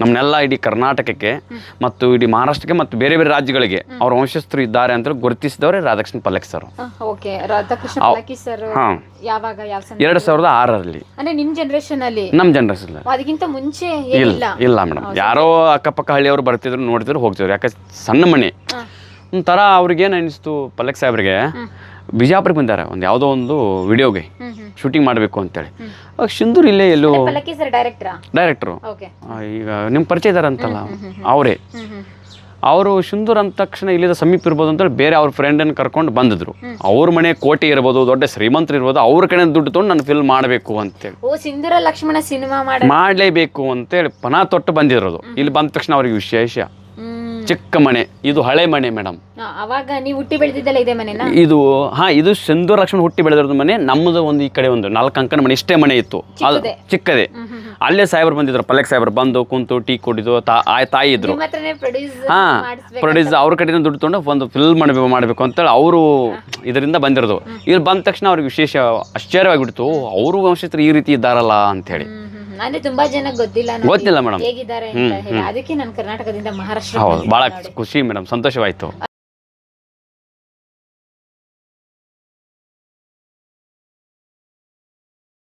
ನಮ್ಮನ್ನೆಲ್ಲ ಇಡೀ ಕರ್ನಾಟಕಕ್ಕೆ ಮತ್ತು ಇಡೀ ಮಹಾರಾಷ್ಟ್ರಕ್ಕೆ ಮತ್ತು ಬೇರೆ ಬೇರೆ ರಾಜ್ಯಗಳಿಗೆ ಅವ್ರ ವಂಶಸ್ಥರು ಇದ್ದಾರೆ ಅಂತ ಗುರುತಿಸಿದವರೇ Radhakrishna Pallak sir. Okay Radhakrishna Pallakki sir ಯಾವಾಗ ಯಾವ ಸಂದರ್ಭ ಎರಡು ಸಾವಿರದ ಆರರಲ್ಲಿ. ಅಂದ್ರೆ ನಿಮ್ ಜನರೇಷನ್ ಅಲ್ಲಿ? ನಮ್ಮ ಜನರೇಷನ್ ಅದಕ್ಕಿಂತ ಮುಂಚೆ ಇಲ್ಲ ಇಲ್ಲ ಮೇಡಮ್ ಯಾರೋ ಅಕ್ಕಪಕ್ಕ ಹಳ್ಳಿಯವರು ಬರ್ತಿದ್ರು ನೋಡಿದ್ರು ಹೋಗ್ತಿದ್ರು. ಯಾಕೆ ಸಣ್ಣ ಮನೆ. ಒಂಥರ ಒಂಥರ ಅವ್ರಿಗೇನು ಅನಿಸ್ತು ಪಲ್ಲಕ್ ಸಾಹೇಬ್ರಿಗೆ? ಬಿಜಾಪುರಕ್ಕೆ ಬಂದಾರ ಒಂದು ಯಾವುದೋ ಒಂದು ವಿಡಿಯೋಗೆ ಶೂಟಿಂಗ್ ಮಾಡಬೇಕು ಅಂತೇಳಿ. ಅವಾಗ ಸಿಂಧೂರ್ ಇಲ್ಲೇ ಎಲ್ಲೋ ಡೈರೆಕ್ಟ್ರಾ ಈಗ ನಿಮ್ಮ ಪರಿಚಯ ಇದಾರೆ ಅಂತಲ್ಲ ಅವರೇ. ಅವರು ಸಿಂಧೂರ್ ಅಂದ ತಕ್ಷಣ ಇಲ್ಲಿಂದ ಸಮೀಪ ಇರ್ಬೋದು ಅಂತೇಳಿ ಬೇರೆ ಅವ್ರ ಫ್ರೆಂಡನ್ನು ಕರ್ಕೊಂಡು ಬಂದಿದ್ರು. ಅವ್ರ ಮನೆ ಕೋಟೆ ಇರ್ಬೋದು ದೊಡ್ಡ ಶ್ರೀಮಂತರು ಇರ್ಬೋದು ಅವ್ರ ಕಡೆ ದುಡ್ಡು ತೊಗೊಂಡು ನಾನು ಫಿಲ್ಮ್ ಮಾಡಬೇಕು ಅಂತೇಳಿ. ಲಕ್ಷ್ಮಣ ಸಿನಿಮಾ ಮಾಡ ಮಾಡಲೇಬೇಕು ಅಂತೇಳಿ ಪನ ತೊಟ್ಟು ಬಂದಿರೋದು. ಇಲ್ಲಿ ಬಂದ ತಕ್ಷಣ ಅವ್ರಿಗೆ ವಿಶೇಷ. ಚಿಕ್ಕ ಮನೆ ಇದು ಹಳೆ ಮನೆ ಮೇಡಮ್. ಅವಾಗ ನೀವು ಹುಟ್ಟಿ ಬೆಳೆದಿದ್ದಲ್ಲ ಇದೇ ಮನೆನಾ? ಇದು ಹಾ ಇದು ಸಿಂಧು ಲಕ್ಷ್ಮಣ ಹುಟ್ಟಿ ಬೆಳೆದಿರೋದು ಮನೆ ನಮ್ಮದು ಒಂದು ಈ ಕಡೆ ಒಂದು ನಾಲ್ಕು ಅಂಕನ ಮನೆ ಇಷ್ಟೇ ಮನೆ ಇತ್ತು. ಅದು ಚಿಕ್ಕದೇ. ಅಲ್ಲೇ ಸಾಹೇಬ್ರು ಬಂದಿದ್ರು ಪಲ್ಲಕ್ ಸಾಹೇಬ್ರು ಬಂದು ಕುಂತು ಟೀ ಕೊಡಿದ್ರು ತಾಯಿ ಇದ್ರು. ಹಾ ಪ್ರೊಡ್ಯೂಸ್ ಅವ್ರ ಕಡೆಯಿಂದ ದುಡ್ಡು ತೊಗೊಂಡು ಒಂದು ಫಿಲ್ಮ್ ಮಾಡಬೇಕು ಮಾಡಬೇಕು ಅಂತೇಳಿ ಅವರು ಇದರಿಂದ ಬಂದಿರೋದು. ಇಲ್ಲಿ ಬಂದ ತಕ್ಷಣ ಅವ್ರಿಗೆ ವಿಶೇಷ ಆಶ್ಚರ್ಯವಾಗಿಬಿಡ್ತು ಅವರು ವಂಶಸ್ಥರು ಈ ರೀತಿ ಇದ್ದಾರಲ್ಲ ಅಂತೇಳಿ. ಅಂದ್ರೆ ತುಂಬಾ ಜನ ಗೊತ್ತಿಲ್ಲ ಗೊತ್ತಿಲ್ಲ ಮೇಡಮ್ ಹೇಗಿದ್ದಾರೆ ಅಂತ ಹೇಳಿ. ಅದಕ್ಕೆ ನಾನು ಕರ್ನಾಟಕದಿಂದ ಮಹಾರಾಷ್ಟ್ರ ಹೌದು ಭಾಳ ಖುಷಿ ಮೇಡಮ್ ಸಂತೋಷವಾಯಿತು.